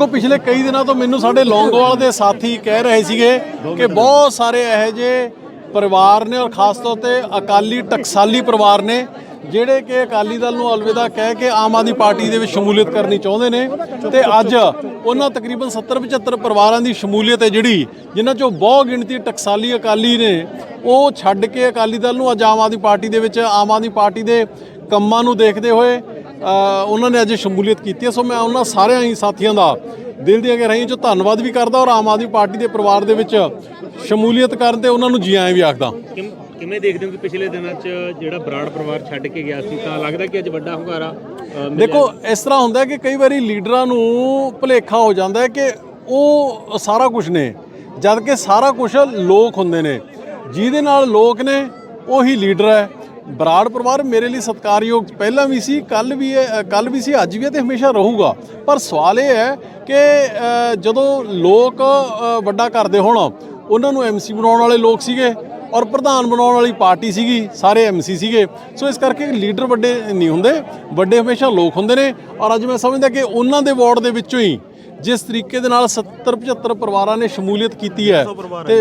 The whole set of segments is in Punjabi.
ਕੋ ਪਿਛਲੇ ਕਈ ਦਿਨਾਂ ਤੋਂ ਮੈਨੂੰ ਸਾਡੇ ਲੌਂਗੋਵਾਲ ਦੇ ਸਾਥੀ ਕਹਿ ਰਹੇ ਸੀਗੇ ਕਿ ਬਹੁਤ ਸਾਰੇ ਇਹੋ ਜਿਹੇ ਪਰਿਵਾਰ ਨੇ ਔਰ ਖਾਸ ਤੌਰ ਤੇ ਅਕਾਲੀ ਟਕਸਾਲੀ ਪਰਿਵਾਰ ਨੇ, ਜਿਹੜੇ ਕਿ ਅਕਾਲੀ ਦਲ ਨੂੰ ਅਲਵਿਦਾ ਕਹਿ ਕੇ ਆਮ ਆਦਮੀ ਪਾਰਟੀ ਦੇ ਵਿੱਚ ਸ਼ਮੂਲੀਅਤ ਕਰਨੀ ਚਾਹੁੰਦੇ ਨੇ ਤੇ ਅੱਜ ਉਹਨਾਂ ਤਕਰੀਬਨ 70 75 ਪਰਿਵਾਰਾਂ ਦੀ ਸ਼ਮੂਲੀਅਤ ਹੈ ਜਿਹੜੀ, ਜਿਨ੍ਹਾਂ ਚੋਂ ਬਹੁ ਗਿਣਤੀ ਟਕਸਾਲੀ ਅਕਾਲੀ ਨੇ, ਉਹ ਛੱਡ ਕੇ ਅਕਾਲੀ ਦਲ ਨੂੰ ਅੱਜ ਆਮ ਆਦਮੀ ਪਾਰਟੀ ਦੇ ਵਿੱਚ ਆਮ ਆਦਮੀ ਪਾਰਟੀ ਦੇ ਕੰਮਾਂ ਨੂੰ ਦੇਖਦੇ ਹੋਏ ਉਹਨਾਂ ਨੇ ਅੱਜ ਸ਼ਮੂਲੀਅਤ ਕੀਤੀ ਹੈ। ਸੋ ਮੈਂ ਉਹਨਾਂ ਸਾਰਿਆਂ ਹੀ ਸਾਥੀਆਂ ਦਾ ਦਿਲ ਦੀਆਂ ਗਹਿਰਾਈਆਂ ਚੋਂ ਧੰਨਵਾਦ ਵੀ ਕਰਦਾ ਔਰ ਆਮ ਆਦਮੀ ਪਾਰਟੀ ਦੇ ਪਰਿਵਾਰ ਦੇ ਵਿੱਚ ਸ਼ਮੂਲੀਅਤ ਕਰਨ ਤੇ ਉਹਨਾਂ ਨੂੰ ਜੀ ਆਇਆਂ ਵੀ ਆਖਦਾ। ਕਿਵੇਂ ਦੇਖਦੇ ਹੋ ਕਿ ਪਿਛਲੇ ਦਿਨਾਂ 'ਚ ਜਿਹੜਾ ਬਰਾੜ ਪਰਿਵਾਰ ਛੱਡ ਕੇ ਗਿਆ ਸੀ ਤਾਂ ਲੱਗਦਾ ਕਿ ਅੱਜ ਵੱਡਾ ਹੁੰਗਾਰਾ? ਦੇਖੋ ਇਸ ਤਰ੍ਹਾਂ ਹੁੰਦਾ ਕਿ ਕਈ ਵਾਰੀ ਲੀਡਰਾਂ ਨੂੰ ਭੁਲੇਖਾ ਹੋ ਜਾਂਦਾ ਹੈ ਕਿ ਉਹ ਸਾਰਾ ਕੁਝ ਨੇ ਜਦ ਕਿ ਸਾਰਾ ਕੁਝ ਲੋਕ ਹੁੰਦੇ ਨੇ। ਜਿਹਦੇ ਨਾਲ ਲੋਕ ਨੇ ਉਹੀ ਲੀਡਰ ਹੈ। ਬਰਾੜ ਪਰਿਵਾਰ ਮੇਰੇ ਲਈ ਸਤਿਕਾਰਯੋਗ ਪਹਿਲਾਂ ਵੀ ਸੀ ਕੱਲ ਵੀ ਕੱਲ ਵੀ ਸੀ ਅੱਜ ਵੀ ਹੈ ਤੇ ਹਮੇਸ਼ਾ ਰਹੂਗਾ। ਪਰ ਸਵਾਲ ਇਹ ਹੈ ਕਿ ਜਦੋਂ ਲੋਕ ਵੱਡਾ ਕਰਦੇ ਹੋਣ ਉਹਨਾਂ ਨੂੰ ਐਮਸੀ ਬਣਾਉਣ ਵਾਲੇ ਲੋਕ ਸੀਗੇ ਔਰ ਪ੍ਰਧਾਨ ਬਣਾਉਣ ਵਾਲੀ ਪਾਰਟੀ ਸੀਗੀ ਸਾਰੇ ਐਮਸੀ ਸੀਗੇ। ਸੋ ਇਸ ਕਰਕੇ ਲੀਡਰ ਵੱਡੇ ਨਹੀਂ ਹੁੰਦੇ ਵੱਡੇ ਹਮੇਸ਼ਾ ਲੋਕ ਹੁੰਦੇ ਨੇ ਔਰ ਅੱਜ ਮੈਂ ਸਮਝਦਾ ਕਿ ਉਹਨਾਂ ਦੇ ਵਾਰਡ ਦੇ ਵਿੱਚੋਂ ਹੀ ਜਿਸ ਤਰੀਕੇ ਦੇ ਨਾਲ 70 75 ਪਰਿਵਾਰਾਂ ਨੇ ਸ਼ਮੂਲੀਅਤ ਕੀਤੀ ਹੈ ਤੇ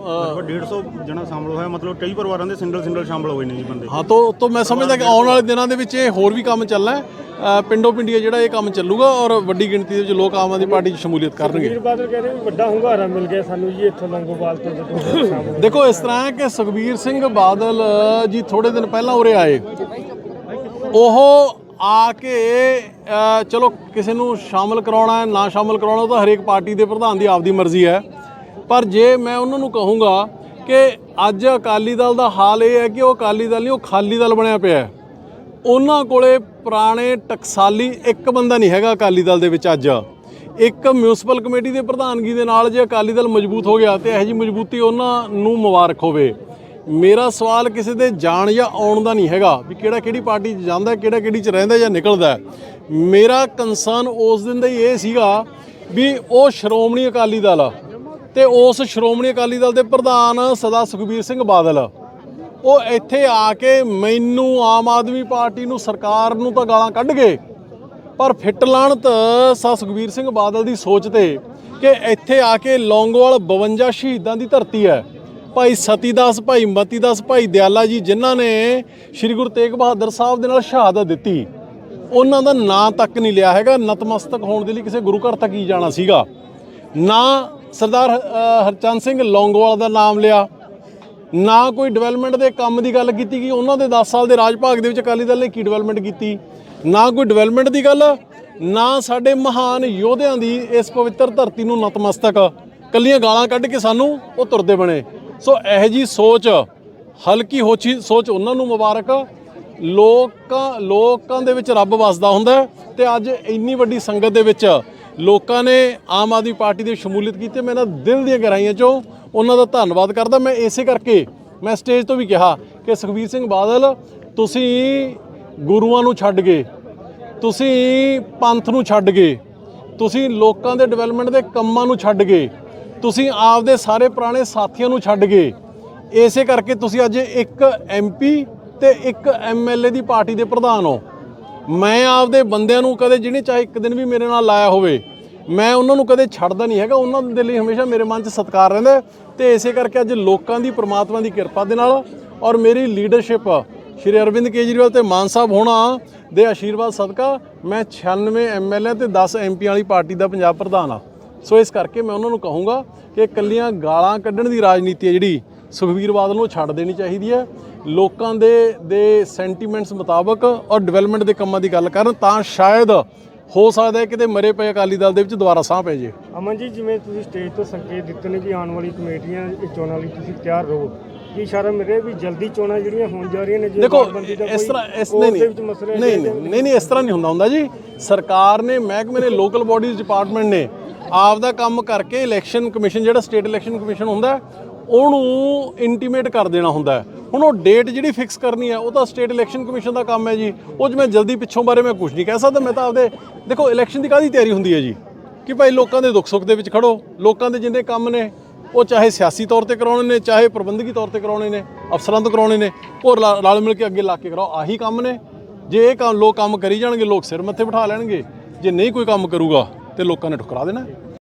ਲਗਭਗ 150 ਜਣਾ ਸ਼ਾਮਲ ਹੋਇਆ ਮਤਲਬ ਕਈ ਪਰਿਵਾਰਾਂ ਦੇ ਸਿੰਗਲ ਸਿੰਗਲ ਸ਼ਾਮਲ ਹੋਏ ਨੇ ਜੀ ਬੰਦੇ। ਹਾਂ ਤੋਂ ਤੋਂ ਮੈਂ ਸਮਝਦਾ ਕਿ ਆਉਣ ਵਾਲੇ ਦਿਨਾਂ ਦੇ ਵਿੱਚ ਇਹ ਹੋਰ ਵੀ ਕੰਮ ਚੱਲਣਾ ਹੈ। ਅ, ਪਿੰਡੋ ਪਿੰਡੀਆ ਜਿਹੜਾ ਇਹ ਕੰਮ ਚੱਲੂਗਾ ਔਰ ਵੱਡੀ ਗਿਣਤੀ ਦੇ ਵਿੱਚ ਲੋਕ ਆਮ ਆਦਮੀ ਪਾਰਟੀ 'ਚ ਸ਼ਮੂਲੀਅਤ ਕਰਨਗੇ। ਵੀਰ ਬਾਦਲ ਕਹਿੰਦੇ ਵੀ ਵੱਡਾ ਹੁੰਗਾਰਾ ਮਿਲ ਗਿਆ ਸਾਨੂੰ ਜੀ ਇੱਥੋਂ ਲੰਗੋਵਾਲ ਤੋਂ ਜਦੋਂ ਸ਼ਾਮਲ ਦੇਖੋ ਇਸ ਤਰ੍ਹਾਂ ਹੈ ਕਿ ਸੁਖਬੀਰ ਸਿੰਘ ਬਾਦਲ ਜੀ ਥੋੜੇ ਦਿਨ ਪਹਿਲਾਂ ਉਰੇ ਆਏ। ਉਹ ਆ ਕੇ ਚਲੋ ਕਿਸੇ ਨੂੰ ਸ਼ਾਮਲ ਕਰਾਉਣਾ ਹੈ ਨਾ ਸ਼ਾਮਲ ਕਰਾਉਣਾ ਉਹ ਤਾਂ ਹਰੇਕ ਪਾਰਟੀ ਦੇ ਪ੍ਰਧਾਨ ਦੀ ਆਪਦੀ ਮਰਜ਼ੀ ਹੈ। ਪਰ ਜੇ ਮੈਂ ਉਹਨਾਂ ਨੂੰ ਕਹੂੰਗਾ ਕਿ ਅੱਜ ਅਕਾਲੀ ਦਲ ਦਾ ਹਾਲ ਇਹ ਹੈ ਕਿ ਉਹ ਅਕਾਲੀ ਦਲ ਨਹੀਂ, ਉਹ ਖਾਲੀ ਦਲ ਬਣਿਆ ਪਿਆ ਹੈ। ਉਹਨਾਂ ਕੋਲੇ ਪੁਰਾਣੇ ਟਕਸਾਲੀ ਇੱਕ ਬੰਦਾ ਨਹੀਂ ਹੈਗਾ ਅਕਾਲੀ ਦਲ ਦੇ ਵਿੱਚ ਅੱਜ। ਇੱਕ ਮਿਊਨਿਸਪਲ ਕਮੇਟੀ ਦੇ ਪ੍ਰਧਾਨਗੀ ਦੇ ਨਾਲ ਜੇ ਅਕਾਲੀ ਦਲ ਮਜ਼ਬੂਤ ਹੋ ਗਿਆ ਤੇ ਇਹੋ ਜੀ ਮਜ਼ਬੂਤੀ ਉਹਨਾਂ ਨੂੰ ਮੁਬਾਰਕ ਹੋਵੇ। ਮੇਰਾ ਸਵਾਲ ਕਿਸੇ ਦੇ ਜਾਣ ਜਾਂ ਆਉਣ ਦਾ ਨਹੀਂ ਹੈਗਾ ਵੀ ਕਿਹੜਾ ਕਿਹੜੀ ਪਾਰਟੀ 'ਚ ਜਾਂਦਾ, ਕਿਹੜਾ ਕਿਹੜੀ 'ਚ ਰਹਿੰਦਾ ਜਾਂ ਨਿਕਲਦਾ ਮੇਰਾ ਕੰਸਰਨ ਉਸ ਦਿਨ ਦਾ ਹੀ ਇਹ ਸੀਗਾ ਵੀ ਉਹ ਸ਼੍ਰੋਮਣੀ ਅਕਾਲੀ ਦਲ ਆ। ਤੇ ਉਸ ਸ਼੍ਰੋਮਣੀ ਅਕਾਲੀ ਦਲ ਦੇ ਪ੍ਰਧਾਨ ਸਦਾ ਸੁਖਬੀਰ ਸਿੰਘ ਬਾਦਲ। ਉਹ ਇੱਥੇ ਆ ਕੇ ਮੈਨੂੰ ਆਮ ਆਦਮੀ ਪਾਰਟੀ ਨੂੰ ਸਰਕਾਰ ਨੂੰ ਤਾਂ ਗਾਲਾਂ ਕੱਢ ਗਏ। ਪਰ ਫਿੱਟ ਲਾਣਤ ਸਾ ਸੁਖਬੀਰ ਸਿੰਘ ਬਾਦਲ ਦੀ ਸੋਚ ਤੇ ਕਿ ਇੱਥੇ ਆ ਕੇ ਲੌਂਗੋਵਾਲ 52 ਸ਼ਹੀਦਾਂ ਦੀ ਧਰਤੀ ਹੈ। ਭਾਈ ਸਤੀਦਾਸ, ਭਾਈ ਮਤੀਦਾਸ, ਭਾਈ ਦਿਆਲਾ ਜੀ ਜਿਨ੍ਹਾਂ ਨੇ ਸ੍ਰੀ ਗੁਰੂ ਤੇਗ ਬਹਾਦਰ ਸਾਹਿਬ ਦੇ ਨਾਲ ਸ਼ਹਾਦਤ ਦਿੱਤੀ। ਉਹਨਾਂ ਦਾ ਨਾਂ ਤੱਕ ਨਹੀਂ ਲਿਆ ਹੈਗਾ। ਨਤਮਸਤਕ ਹੋਣ ਦੇ ਲਈ ਕਿਸੇ ਗੁਰੂ ਘਰ ਤੱਕ ਹੀ ਜਾਣਾ ਸੀਗਾ। ਨਾ ਸਰਦਾਰ ਅ, ਹਰਚੰਦ ਸਿੰਘ ਲੌਂਗੋਵਾਲ ਦਾ ਨਾਮ ਲਿਆ। ਨਾ ਕੋਈ ਡਿਵੈਲਪਮੈਂਟ ਦੇ ਕੰਮ ਦੀ ਗੱਲ ਕੀਤੀ ਕਿ ਉਹਨਾਂ ਦੇ 10 ਸਾਲ ਦੇ ਰਾਜ ਭਾਗ ਦੇ ਵਿੱਚ ਅਕਾਲੀ ਦਲ ਨੇ ਕੀ ਡਿਵੈਲਪਮੈਂਟ ਕੀਤੀ? ਨਾ ਕੋਈ ਡਿਵੈਲਪਮੈਂਟ ਦੀ ਗੱਲ ਨਾ ਸਾਡੇ ਮਹਾਨ ਯੋਧਿਆਂ ਦੀ ਇਸ ਪਵਿੱਤਰ ਧਰਤੀ ਨੂੰ ਨਤਮਸਤਕ। ਕੱਲੀਆਂ ਗਾਲਾਂ ਕੱਢ ਕੇ ਸਾਨੂੰ ਉਹ ਤੁਰਦੇ ਬਣੇ। ਸੋ ਇਹੋ ਜੀ ਸੋਚ ਹਲਕੀ ਹੋਛੀ ਸੋਚ ਉਹਨਾਂ ਨੂੰ ਮੁਬਾਰਕ। ਲੋਕਾਂ ਲੋਕਾਂ ਦੇ ਵਿੱਚ ਰੱਬ ਵਸਦਾ ਹੁੰਦਾ ਹੈ ਤੇ ਅੱਜ ਇੰਨੀ ਵੱਡੀ ਸੰਗਤ ਦੇ ਵਿੱਚ ਲੋਕਾਂ ਨੇ ਆਮ ਆਦਮੀ ਪਾਰਟੀ ਦੀ ਸ਼ਮੂਲੀਅਤ ਕੀਤੀ ਮੈਂ ਇਹਨਾਂ ਦਿਲ ਦੀਆਂ ਗਹਿਰਾਈਆਂ ਚੋਂ ਉਹਨਾਂ ਦਾ ਧੰਨਵਾਦ ਕਰਦਾ। ਮੈਂ ਇਸੇ ਕਰਕੇ ਮੈਂ ਸਟੇਜ ਤੋਂ ਵੀ ਕਿਹਾ ਕਿ ਸੁਖਬੀਰ ਸਿੰਘ ਬਾਦਲ, ਤੁਸੀਂ ਗੁਰੂਆਂ ਨੂੰ ਛੱਡ ਗਏ, ਤੁਸੀਂ ਪੰਥ ਨੂੰ ਛੱਡ ਗਏ, ਤੁਸੀਂ ਲੋਕਾਂ ਦੇ ਡਿਵੈਲਪਮੈਂਟ ਦੇ ਕੰਮਾਂ ਨੂੰ ਛੱਡ ਗਏ, ਤੁਸੀਂ ਆਪਦੇ ਸਾਰੇ ਪੁਰਾਣੇ ਸਾਥੀਆਂ ਨੂੰ ਛੱਡ ਗਏ। ਇਸੇ ਕਰਕੇ ਤੁਸੀਂ ਅੱਜ ਇੱਕ ਐਮਪੀ ਤੇ ਇੱਕ ਐਮਐਲਏ ਦੀ ਪਾਰਟੀ ਦੇ ਪ੍ਰਧਾਨ ਹੋ। ਮੈਂ ਆਪਦੇ ਬੰਦਿਆਂ ਨੂੰ ਕਦੇ ਜਿਹਨੇ ਚਾਹੇ ਇੱਕ ਦਿਨ ਵੀ ਮੇਰੇ ਨਾਲ ਲਾਇਆ ਹੋਵੇ, ਮੈਂ ਉਹਨਾਂ ਨੂੰ ਕਦੇ ਛੱਡਦਾ ਨਹੀਂ ਹੈਗਾ। ਉਹਨਾਂ ਦੇ ਲਈ ਹਮੇਸ਼ਾ ਮੇਰੇ ਮਨ 'ਚ ਸਤਿਕਾਰ ਰਹਿੰਦਾ ਹੈ ਤੇ ਇਸੇ ਕਰਕੇ ਅੱਜ ਲੋਕਾਂ ਦੀ, ਪ੍ਰਮਾਤਮਾ ਦੀ ਕਿਰਪਾ ਦੇ ਨਾਲ ਔਰ ਮੇਰੀ ਲੀਡਰਸ਼ਿਪ ਸ਼੍ਰੀ ਅਰਵਿੰਦ ਕੇਜਰੀਵਾਲ ਤੇ ਮਾਨ ਸਾਹਿਬ ਹੋਣਾ ਦੇ ਆਸ਼ੀਰਵਾਦ ਸਦਕਾ ਮੈਂ 96 ਐਮਐਲਏ ਤੇ 10 ਐਮਪੀਆਂ ਵਾਲੀ ਪਾਰਟੀ ਦਾ ਪੰਜਾਬ ਪ੍ਰਧਾਨ ਆ। ਸੋ ਇਸ ਕਰਕੇ ਮੈਂ ਉਹਨਾਂ ਨੂੰ ਕਹੂੰਗਾ ਕਿ ਇਕੱਲੀਆਂ ਗਾਲਾਂ ਕੱਢਣ ਦੀ ਰਾਜਨੀਤੀ ਹੈ ਜਿਹੜੀ, ਸੁਖਬੀਰ ਬਾਦਲ ਨੂੰ ਛੱਡ ਦੇਣੀ ਚਾਹੀਦੀ ਹੈ। ਲੋਕਾਂ ਦੇ ਦੇ ਸੈਂਟੀਮੈਂਟਸ ਮੁਤਾਬਕ ਔਰ ਡਿਵੈਲਪਮੈਂਟ ਦੇ ਕੰਮਾਂ ਦੀ ਗੱਲ ਕਰਨ ਤਾਂ ਸ਼ਾਇਦ ਹੋ ਸਕਦਾ ਹੈ ਕਿਤੇ ਮਰੇ ਪਏ ਅਕਾਲੀ ਦਲ ਦੇ ਵਿੱਚ ਦੁਬਾਰਾ ਸਾਹ ਪੈ ਜੇ। ਅਮਨ ਜੀ ਜਿਵੇਂ ਤੁਸੀਂ ਸਟੇਜ ਤੋਂ ਸੰਕੇਤ ਦਿੱਤੇ ਨੇ ਵੀ ਆਉਣ ਵਾਲੀ ਕਮੇਟੀਆਂ ਇਹ ਚੋਣਾਂ ਲਈ ਤੁਸੀਂ ਤਿਆਰ ਰਹੋ। ਕੀ ਇਸ਼ਾਰਾ ਮਿਲ ਰਿਹਾ ਵੀ ਜਲਦੀ ਚੋਣਾਂ ਜਿਹੜੀਆਂ ਹੋਣ ਜਾ ਰਹੀਆਂ ਨੇ ਜੇ ਦੇਖੋ ਇਸ ਤਰ੍ਹਾਂ ਇਸ ਨਹੀਂ ਨਹੀਂ ਨਹੀਂ ਨਹੀਂ ਇਸ ਤਰ੍ਹਾਂ ਨਹੀਂ ਹੁੰਦਾ ਹੁੰਦਾ ਜੀ। ਸਰਕਾਰ ਨੇ ਮਹਿਕਮੇ ਨੇ ਲੋਕਲ ਬਾਡੀਜ਼ ਡਿਪਾਰਟਮੈਂਟ ਨੇ ਆਪ ਦਾ ਕੰਮ ਕਰਕੇ ਇਲੈਕਸ਼ਨ ਕਮਿਸ਼ਨ ਜਿਹੜਾ ਸਟੇਟ ਇਲੈਕਸ਼ਨ ਕਮਿਸ਼ਨ ਹੁੰਦਾ ਉਹਨੂੰ ਇੰਟੀਮੇਟ ਕਰ ਦੇਣਾ ਹੁੰਦਾ ਹੈ। ਹੁਣ ਉਹ ਡੇਟ ਜਿਹੜੀ ਫਿਕਸ ਕਰਨੀ ਹੈ, ਉਹ ਤਾਂ ਸਟੇਟ ਇਲੈਕਸ਼ਨ ਕਮਿਸ਼ਨ ਦਾ ਕੰਮ ਹੈ ਜੀ। ਉਹ 'ਚ ਮੈਂ ਜਲਦੀ ਪਿੱਛੋਂ ਬਾਰੇ ਮੈਂ ਕੁਝ ਨਹੀਂ ਕਹਿ ਸਕਦਾ, ਮੈਂ ਤਾਂ ਆਪਦੇ ਦੇਖੋ ਇਲੈਕਸ਼ਨ ਦੀ ਕਾਹਦੀ ਤਿਆਰੀ ਹੁੰਦੀ ਹੈ ਜੀ? ਕਿ ਭਾਈ ਲੋਕਾਂ ਦੇ ਦੁੱਖ ਸੁੱਖ ਦੇ ਵਿੱਚ ਖੜੋ, ਲੋਕਾਂ ਦੇ ਜਿੰਨੇ ਕੰਮ ਨੇ, ਉਹ ਚਾਹੇ ਸਿਆਸੀ ਤੌਰ ਤੇ ਕਰਾਉਣੇ ਨੇ, ਚਾਹੇ ਪ੍ਰਬੰਧਕੀ ਤੌਰ ਤੇ ਕਰਾਉਣੇ ਨੇ, ਅਫਸਰਾਂ ਤੋਂ ਕਰਾਉਣੇ ਨੇ, ਉਹ ਰਲ ਰਲ ਮਿਲ ਕੇ ਅੱਗੇ ਲਾ ਕੇ ਕਰਾਓ, ਆਹੀ ਕੰਮ ਨੇ। ਜੇ ਇਹ ਕੰਮ ਲੋਕ ਕੰਮ ਕਰੀ ਜਾਣਗੇ, ਲੋਕ ਸਿਰ ਮੱਥੇ ਬਿਠਾ ਲੈਣਗੇ, ਜੇ ਨਹੀਂ ਕੋਈ ਕੰਮ ਕਰੂਗਾ, ਤੇ ਲੋਕਾਂ ਨੇ ਠੁਕਰਾ ਦੇਣਾ।